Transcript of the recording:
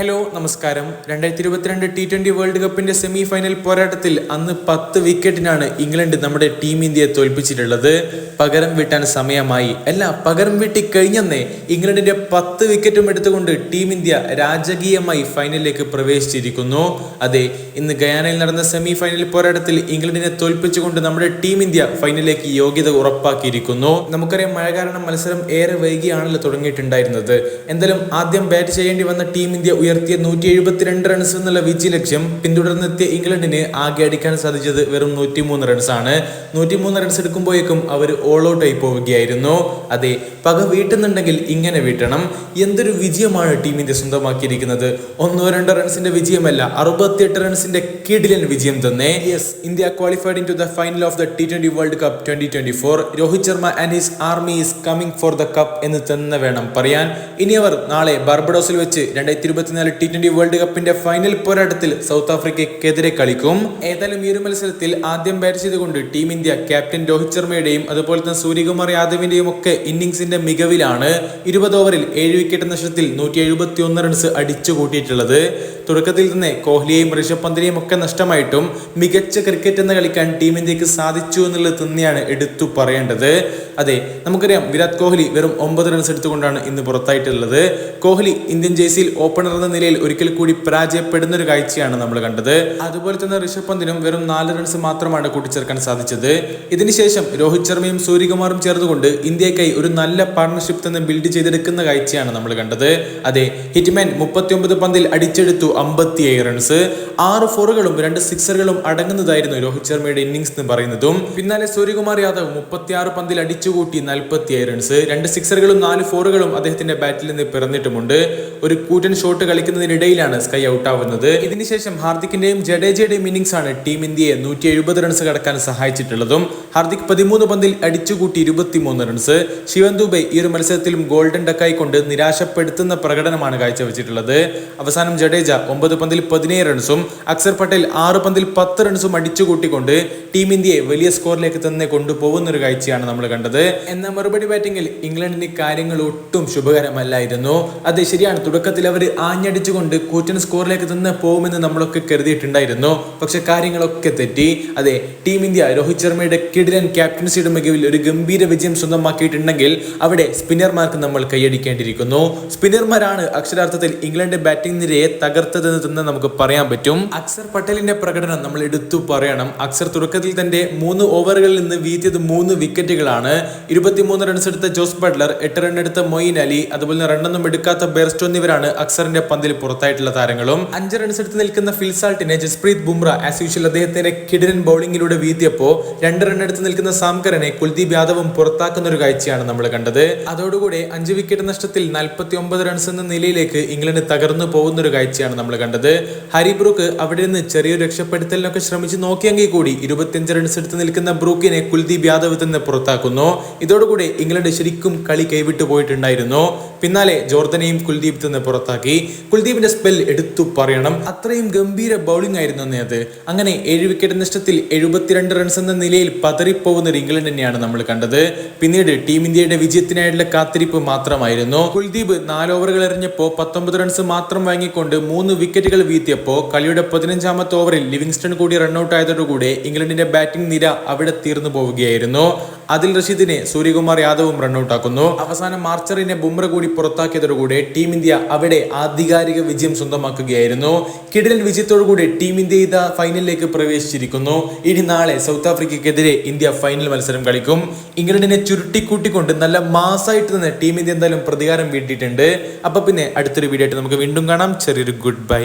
Hello നമസ്കാരം. രണ്ടായിരത്തി ഇരുപത്തിരണ്ട് ടി ട്വന്റി വേൾഡ് കപ്പിന്റെ സെമി ഫൈനൽ പോരാട്ടത്തിൽ അന്ന് പത്ത് വിക്കറ്റിനാണ് ഇംഗ്ലണ്ട് നമ്മുടെ ടീം ഇന്ത്യയെ തോൽപ്പിച്ചിട്ടുള്ളത്. പകരം വീട്ടാൻ സമയമായി. അല്ല പകരം വീട്ടി കഴിഞ്ഞെന്നേ ഇംഗ്ലണ്ടിന്റെ പത്ത് വിക്കറ്റും എടുത്തുകൊണ്ട് ടീം ഇന്ത്യ രാജകീയമായി ഫൈനലിലേക്ക് പ്രവേശിച്ചിരിക്കുന്നു. അതെ ഇന്ന് ഗയാനയിൽ നടന്ന സെമി ഫൈനൽ പോരാട്ടത്തിൽ ഇംഗ്ലണ്ടിനെ തോൽപ്പിച്ചുകൊണ്ട് നമ്മുടെ ടീം ഇന്ത്യ ഫൈനലിലേക്ക് യോഗ്യത ഉറപ്പാക്കിയിരിക്കുന്നു. നമുക്കറിയാം മഴ കാരണം മത്സരം ഏറെ വൈകിയാണല്ലോ തുടങ്ങിയിട്ടുണ്ടായിരുന്നത്. എന്തായാലും ആദ്യം ബാറ്റ് ചെയ്യേണ്ടി വന്ന ടീം ഇന്ത്യ ഉയർത്തിയ നൂറ്റി എഴുപത്തിരണ്ട് റൺസ് എന്നുള്ള വിജയ ലക്ഷ്യം പിന്തുടർന്നെത്തിയ ഇംഗ്ലണ്ടിന് ആകെ അടിക്കാൻ സാധിച്ചത് വെറും നൂറ്റിമൂന്ന് റൺസാണ് നൂറ്റിമൂന്ന് റൺസ് എടുക്കുമ്പോഴേക്കും അവർ ഓൾ ഔട്ട് ആയി പോവുകയായിരുന്നു. അതെ പക വീട്ടുന്നുണ്ടെങ്കിൽ ഇങ്ങനെ വീട്ടണം. എന്തൊരു വിജയമാണ് ടീമിന്റെ സ്വന്തമാക്കിയിരിക്കുന്നത്? ഒന്നോ രണ്ടോ റൺസിന്റെ വിജയമല്ല അറുപത്തിയെട്ട് റൺസിന്റെ കിടിലൻ വിജയം തന്നെ. Yes India qualified into the final of the T twenty world cup twenty twenty four Rohit Sharma and his army is coming for the cup എന്ന് തന്നെ വേണം പറയാൻ. ഇനി അവർ നാളെ ബർബഡോസിൽ വെച്ച് രണ്ടായിരത്തി ഇരുപത്തിനാല് ടി ട്വന്റി വേൾഡ് കപ്പിന്റെ ഫൈനൽ പോരാട്ടത്തിൽ സൗത്ത് ആഫ്രിക്കയ്ക്കെതിരെ കളിക്കും. ഏതായാലും ഈ ഒരു മത്സരത്തിൽ ആദ്യം ബാറ്റ് ചെയ്തുകൊണ്ട് ടീം ഇന്ത്യ ക്യാപ്റ്റൻ രോഹിത് ശർമ്മയുടെയും അതുപോലെ തന്നെ സൂര്യകുമാർ യാദവിന്റെയും ഒക്കെ ഇന്നിംഗ്സിന്റെ മികവിലാണ് ഇരുപത് ഓവറിൽ ഏഴ് വിക്കറ്റ് നഷ്ടത്തിൽ നൂറ്റി എഴുപത്തി ഒന്ന് റൺസ് അടിച്ചു കൂട്ടിയിട്ടുള്ളത് തുടക്കത്തിൽ തന്നെ കോഹ്ലിയെയും ഋഷഭ് പന്തിനെയും ഒക്കെ നഷ്ടമായിട്ടും മികച്ച ക്രിക്കറ്റ് എന്ന് കളിക്കാൻ ടീം ഇന്ത്യയ്ക്ക് സാധിച്ചു എന്നുള്ളത് തന്നെയാണ് എടുത്തു പറയേണ്ടത്. അതെ നമുക്കറിയാം വിരാട് കോഹ്ലി വെറും ഒമ്പത് റൺസ് എടുത്തുകൊണ്ടാണ് ഇന്ന് പുറത്തായിട്ടുള്ളത്. കോഹ്ലി ഇന്ത്യൻ ജേഴ്സിയിൽ ഓപ്പണർ എന്ന നിലയിൽ ഒരിക്കൽ കൂടി പരാജയപ്പെടുന്ന ഒരു കാഴ്ചയാണ് നമ്മൾ കണ്ടത്. അതുപോലെ തന്നെ ഋഷഭ് പന്തിനും വെറും നാല് റൺസ് മാത്രമാണ് കൂട്ടിച്ചേർക്കാൻ സാധിച്ചത്. ഇതിനുശേഷം രോഹിത് ശർമ്മയും സൂര്യകുമാറും ചേർന്നുകൊണ്ട് ഇന്ത്യക്കായി ഒരു നല്ല പാർട്ണർഷിപ്പ് തന്നെ ബിൽഡ് ചെയ്തെടുക്കുന്ന കാഴ്ചയാണ് നമ്മൾ കണ്ടത്. അതെ ഹിറ്റ്മാൻ മുപ്പത്തിയൊമ്പത് പന്തിൽ അടിച്ചെടുത്തു അമ്പത്തിയേഴ് റൺസ് ആറ് ഫോറുകളും രണ്ട് സിക്സറുകളും അടങ്ങുന്നതായിരുന്നു രോഹിത് ശർമ്മയുടെ ഇന്നിംഗ്സ് എന്ന് പറയുന്നതും. പിന്നാലെ സൂര്യകുമാർ യാദവ് മുപ്പത്തിയാറ് പന്തിൽ അടിച്ചുകൂട്ടി നാൽപ്പത്തിയേഴ് റൺസ് രണ്ട് സിക്സറുകളും നാല് ഫോറുകളും അദ്ദേഹത്തിന്റെ ബാറ്റിൽ നിന്ന് പിറന്നിട്ടുമുണ്ട്. ഒരു കൂറ്റൻ ഷോട്ട് കളിക്കുന്നതിനിടയിലാണ് സ്കൈ ഔട്ട് ആവുന്നത്. ഇതിനുശേഷം ഹാർദിക്കിന്റെയും ജഡേജയുടെയും ഇന്നിംഗ്സ് ആണ് ടീം ഇന്ത്യയെ നൂറ്റി എഴുപത് റൺസ് കടക്കാൻ സഹായിച്ചിട്ടുള്ളതും. ഹാർദിക് പതിമൂന്ന് പന്തിൽ അടിച്ചുകൂട്ടി ഇരുപത്തിമൂന്ന് റൺസ് ശിവൻ ദുബൈ ഈ ഒരു മത്സരത്തിലും ഗോൾഡൻ ഡക്കായി കൊണ്ട് നിരാശപ്പെടുത്തുന്ന പ്രകടനമാണ് കാഴ്ചവെച്ചിട്ടുള്ളത്. അവസാനം ജഡേജ ഒമ്പത് പന്തിൽ പതിനേഴ് റൺസും അക്സർ ആറ് പന്തിൽ പത്ത് റൺസും അടിച്ചുകൂട്ടിക്കൊണ്ട് ടീം ഇന്ത്യയെ വലിയ സ്കോറിലേക്ക് തന്നെ കൊണ്ടുപോകുന്ന ഒരു കാഴ്ചയാണ് നമ്മൾ കണ്ടത്. എന്നാൽ മറുപടി ബാറ്റിംഗിൽ ഇംഗ്ലണ്ടിന് കാര്യങ്ങൾ ഒട്ടും ശുഭകരമല്ലായിരുന്നു. അത് ശരിയാണ് തുടക്കത്തിൽ അവർ ആഞ്ഞടിച്ചുകൊണ്ട് കൂറ്റൻ സ്കോറിലേക്ക് തന്നെ പോകുമെന്ന് നമ്മളൊക്കെ കരുതിയിട്ടുണ്ടായിരുന്നു. പക്ഷെ കാര്യങ്ങളൊക്കെ തെറ്റി. അതെ ടീം ഇന്ത്യ രോഹിത് ശർമ്മയുടെ കിടിലൻ ക്യാപ്റ്റൻസിയുടെ മികവിൽ ഒരു ഗംഭീര വിജയം സ്വന്തമാക്കിയിട്ടുണ്ടെങ്കിൽ അവിടെ സ്പിന്നർമാർക്ക് നമ്മൾ കൈയടിക്കേണ്ടിയിരിക്കുന്നു. സ്പിന്നർമാരാണ് അക്ഷരാർത്ഥത്തിൽ ഇംഗ്ലണ്ട് ബാറ്റിംഗ് നിരയെ തകർത്തതെന്ന് തന്നെ നമുക്ക് പറയാൻ പറ്റും. അക്സർ പട്ടേലിന്റെ പ്രകടനം നമ്മൾ എടുത്തു പറയണം. അക്സർ തുടക്കത്തിൽ തന്റെ മൂന്ന് ഓവറുകളിൽ നിന്ന് വീഴ്ത്തിയത് മൂന്ന് വിക്കറ്റുകളാണ്. ഇരുപത്തിമൂന്ന് റൺസ് എടുത്ത ജോസ് ബട്ട്ലർ എട്ട് റൺ എടുത്ത മൊയിൻ അലി അതുപോലെ തന്നെ റണ്ണൊന്നും എടുക്കാത്ത ബെർസ്റ്റോ എന്നിവരാണ് അക്സറിന്റെ പന്തിൽ പുറത്തായിട്ടുള്ള താരങ്ങളും. അഞ്ച് റൺസ് എടുത്ത് നിൽക്കുന്ന ഫിൽസാൾട്ടിനെ ജസ്പ്രീത് ബുംറ ആസ് യൂഷ്വൽ അദ്ദേഹത്തിന്റെ കിടിലൻ ബൗളിംഗിലൂടെ വീഴ്ത്തിയപ്പോ രണ്ട് റൺ എടുത്ത് നിൽക്കുന്ന സാംകരനെ കുൽദീപ് യാദവും പുറത്താക്കുന്ന ഒരു കാഴ്ചയാണ് നമ്മൾ കണ്ടത്. അതോടുകൂടെ അഞ്ച് വിക്കറ്റ് നഷ്ടത്തിൽ നാൽപ്പത്തി ഒമ്പത് റൺസ് എന്ന നിലയിലേക്ക് ഇംഗ്ലണ്ട് തകർന്നു പോകുന്ന ഒരു കാഴ്ചയാണ് നമ്മൾ കണ്ടത്. ഹരിബ്രൂക്ക് അവിടെ നിന്ന് ചെറിയൊരു രക്ഷപ്പെടുത്തലിനൊക്കെ ശ്രമിച്ചു നോക്കിയെങ്കിൽ കൂടി ഇരുപത്തിയഞ്ച് റൺസ് എടുത്ത് നിൽക്കുന്ന ബ്രൂക്കിനെ കുൽദീപ് യാദവ് തന്നെ പുറത്താക്കുന്നു. ഇതോടുകൂടി ഇംഗ്ലണ്ട് ശരിക്കും കളി കൈവിട്ടു പോയിട്ടുണ്ടായിരുന്നു. പിന്നാലെ ജോർദനെയും കുൽദീപ് തന്നെ പുറത്താക്കി. കുൽദീപിന്റെ സ്പെൽ എടുത്തു പറയണം. അത്രയും ഗംഭീര ബൗളിംഗ് ആയിരുന്നു അന്നേ അത്. അങ്ങനെ ഏഴ് വിക്കറ്റ് നഷ്ടത്തിൽ എഴുപത്തിരണ്ട് റൺസ് എന്ന നിലയിൽ പതറിപ്പോകുന്ന ഒരു ഇംഗ്ലണ്ട് തന്നെയാണ് നമ്മൾ കണ്ടത്. പിന്നീട് ടീം ഇന്ത്യയുടെ വിജയത്തിനായിട്ടുള്ള കാത്തിരിപ്പ് മാത്രമായിരുന്നു. കുൽദീപ് നാല് ഓവറുകൾ എറിഞ്ഞപ്പോൾ പത്തൊമ്പത് റൺസ് മാത്രം വാങ്ങിക്കൊണ്ട് മൂന്ന് വിക്കറ്റുകൾ വീഴ്ത്തിയപ്പോൾ കളിയുടെ പതിനഞ്ചാമത്തെ ഓവറിൽ ലിവിങ്സ്റ്റൺ കൂടി റൺഔട്ട് ആയതോടുകൂടി ഇംഗ്ലണ്ടിന്റെ ബാറ്റിംഗ് നിര അവിടെ തീർന്നു പോവുകയായിരുന്നു. അതിൽ റഷീദിനെ സൂര്യകുമാർ യാദവും റൺഔട്ട് ആക്കുന്നു. അവസാനം മാർച്ചറിനെ ബുംറ കൂടി പുറത്താക്കിയതോടുകൂടി ടീം ഇന്ത്യ അവിടെ ആധികാരിക വിജയം സ്വന്തമാക്കുകയായിരുന്നു. കിടലൻ വിജയത്തോടുകൂടി ടീം ഇന്ത്യ ഇതാ ഫൈനലിലേക്ക് പ്രവേശിച്ചിരിക്കുന്നു. ഇനി നാളെ സൗത്ത് ആഫ്രിക്കയ്ക്കെതിരെ ഇന്ത്യ ഫൈനൽ മത്സരം കളിക്കും. ഇംഗ്ലണ്ടിനെ ചുരുട്ടിക്കൂട്ടിക്കൊണ്ട് നല്ല മാസമായിട്ട് തന്നെ ടീം ഇന്ത്യ എന്തായാലും പ്രതികാരം വീട്ടിയിട്ടുണ്ട്. അപ്പൊ പിന്നെ അടുത്തൊരു വീഡിയോ ആയിട്ട് നമുക്ക് വീണ്ടും കാണാം. ചെറിയൊരു ഗുഡ് ബൈ